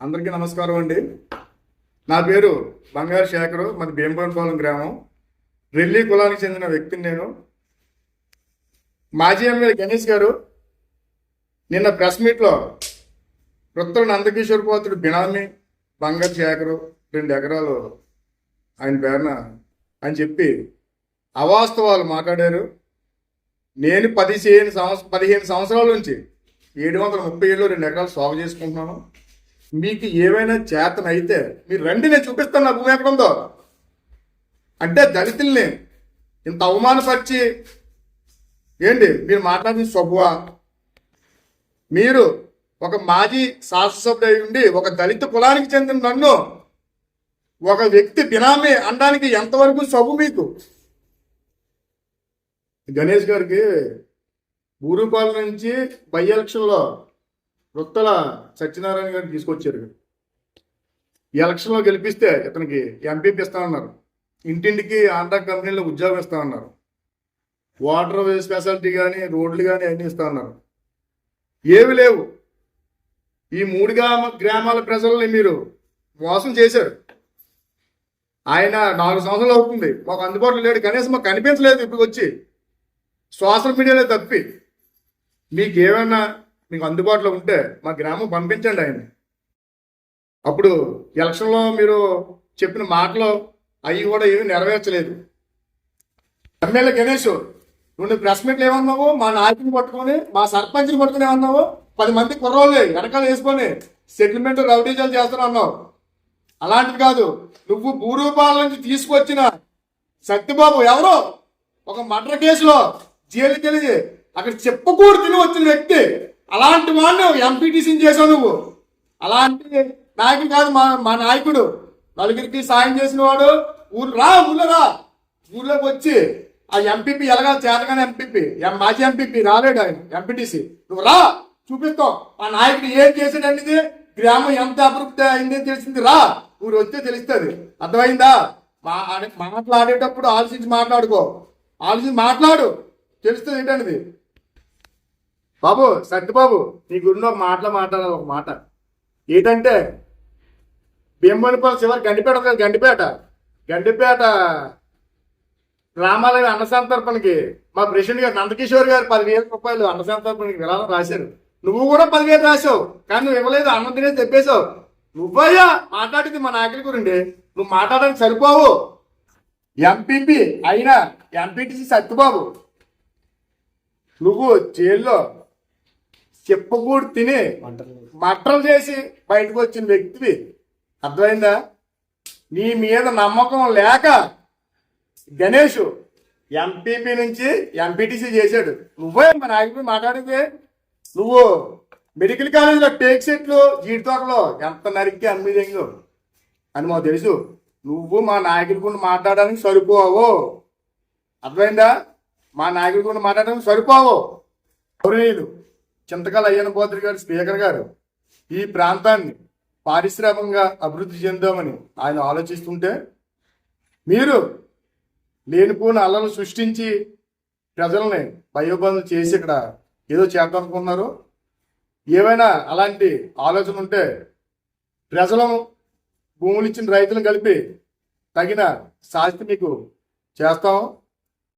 అందరికీ నమస్కారం అండి. నా పేరు బంగారు శేఖరు మాది భీమపల్లిపాలెం గ్రామం. రెల్లి కులానికి చెందిన వ్యక్తిని నేను. మాజీ ఎమ్మెల్యే గణేష్ గారు నిన్న ప్రెస్ మీట్లో వృత్తల నందకిషోర్ పోతుడు బినామీ బంగారు శేఖరు రెండు ఎకరాలు ఆయన పేరున అని చెప్పి అవాస్తవాలు మాట్లాడారు. నేను పదిహేను సంవత్సరం పదిహేను సంవత్సరాల నుంచి ఏడు వందల ముప్పై ఏళ్ళు రెండు ఎకరాలు సాగు చేసుకుంటున్నాను. మీకు ఏమైనా చేతనైతే మీరు రండి నేను చూపిస్తాను నా భూమి ఎక్కడుందో అంటే దళితుల్ని ఇంత అవమానపరిచి ఏంటి? మీరు మాట్లాడిన శుభవా మీరు ఒక మాజీ శాసనసభ్యుడు ఉండి ఒక దళిత కులానికి చెందిన నన్ను ఒక వ్యక్తి బినామీ అనడానికి ఎంతవరకు సబు మీకు? గణేష్ గారికి ఊరుపాల నుంచి బై ఎలక్షన్లో వృత్తల సత్యనారాయణ గారిని తీసుకొచ్చారు. ఈ ఎలక్షన్లో గెలిపిస్తే ఇతనికి ఎంపీపీ ఇస్తామన్నారు ఇంటింటికి ఆంధ్ర కంపెనీలో ఉద్యోగం ఇస్తామన్నారు వాటర్ స్పెషాలిటీ కానీ రోడ్లు కానీ అన్నీ ఇస్తామన్నారు ఏవి లేవు. ఈ మూడు గ్రామ గ్రామాల ప్రజల్ని మీరు మోసం చేశారు. ఆయన నాలుగు సంవత్సరాలు అవుతుంది. మాకు అందుబాటులో లేడు. కనీసం మాకు కనిపించలేదు ఇప్పుడు వచ్చి. సోషల్ మీడియాలో తప్పి. మీకు ఏమైనా మీకు అందుబాటులో ఉంటే మా గ్రామం పంపించండి ఆయన అప్పుడు ఎలక్షన్లో మీరు చెప్పిన మాటలు అవి కూడా ఏమీ నెరవేర్చలేదు. ఎమ్మెల్యే గణేష్ నువ్వు ప్రెస్ మీట్లు ఏమన్నావు? మా నాయకుని పట్టుకొని మా సర్పంచ్ని పట్టుకుని ఏమన్నావు? పది మంది కుర్రోళ్ళు వెనకాల వేసుకొని సెటిల్మెంట్ రౌడీజాలు చేస్తాను అన్నావు. అలాంటిది కాదు నువ్వు భూరూపాల నుంచి తీసుకొచ్చిన సత్యబాబు ఎవరో? ఒక మర్డర్ కేసులో జైలుకి వెళ్ళి అక్కడ చెప్పకూడదు తిని వచ్చిన వ్యక్తి అలాంటి వాడిని ఎంపీటీసీని చేసావు నువ్వు. అలాంటి నాయకుడు కాదు మా మా నాయకుడు. నలుగురికి సాయం చేసిన వాడు. ఊరు రా ఊళ్ళో రా. ఊళ్ళోకి వచ్చి ఆ ఎంపీపీ ఎలాగా చేతగానే ఎంపీపీ మాజీ ఎంపీపీ రాలేడు ఆయన ఎంపీటీసీ నువ్వు రా చూపిస్తావు ఆ నాయకుడు ఏం చేసాడనేది గ్రామం ఎంత అభివృద్ధి అయిందని తెలిసింది. రా ఊరు వస్తే తెలుస్తుంది. అర్థమైందా? మా మాట్లాడేటప్పుడు ఆలోచించి మాట్లాడుకో. ఆలోచించి మాట్లాడు. తెలుస్తుంది ఏంటనేది? బాబు సత్యబాబు నీ గురించి ఒక మాటలో మాట్లాడాలి ఒక మాట. ఏంటంటే భీమనిపల్లి చివరి గండిపేట ఉంది గండిపేట. గండిపేట రామాలయ అన్నసంతర్పణకి మా ప్రెసిడెంట్ గారు నందకిషోర్ గారు పదివేల రూపాయలు అన్నసంతర్పణకి విరాళం రాశారు. నువ్వు కూడా పదివేలు రాసావు కానీ నువ్వు ఇవ్వలేదు అన్నం తినేది చెప్పేశావు. నువ్వయ్యా మాట్లాడింది మా నాయకుల గురండి నువ్వు మాట్లాడడానికి సరిపోవు. ఎంపీపీ అయినా ఎంపీటీసీ సత్యబాబు నువ్వు జైల్లో చెప్పకూడు తిని మట్టలు చేసి బయటకు వచ్చిన వ్యక్తివి. అర్థమైందా? నీ మీద నమ్మకం లేక గణేష్ ఎంపీపీ నుంచి ఎంపీటీసీ చేశాడు. నువ్వే మా నాయకుడు మాట్లాడితే నువ్వు మెడికల్ కాలేజీలో టేక్ సెట్లు జీడితోకలో ఎంత నరికి అమ్మిదేంగో అని మాకు తెలుసు. నువ్వు మా నాయకుడి గురించి మాట్లాడడానికి సరిపోవు. అర్థమైందా? మా నాయకుడి గురించి మాట్లాడడానికి సరిపోవు. గౌరవనీయులు చింతకాల అయ్యన పోత్రి గారు స్పీకర్ గారు ఈ ప్రాంతాన్ని పారిశ్రామికంగా అభివృద్ధి చెందామని ఆయన ఆలోచిస్తుంటే మీరు లేనిపోని అల్లలు సృష్టించి ప్రజల్ని భయోబంధం చేసి ఇక్కడ ఏదో చేద్దాం అనుకున్నారు ఏమైనా అలాంటి ఆలోచన ఉంటే ప్రజలు భూములు ఇచ్చిన రైతులను కలిపి తగిన శాస్తి మీకు చేస్తాం.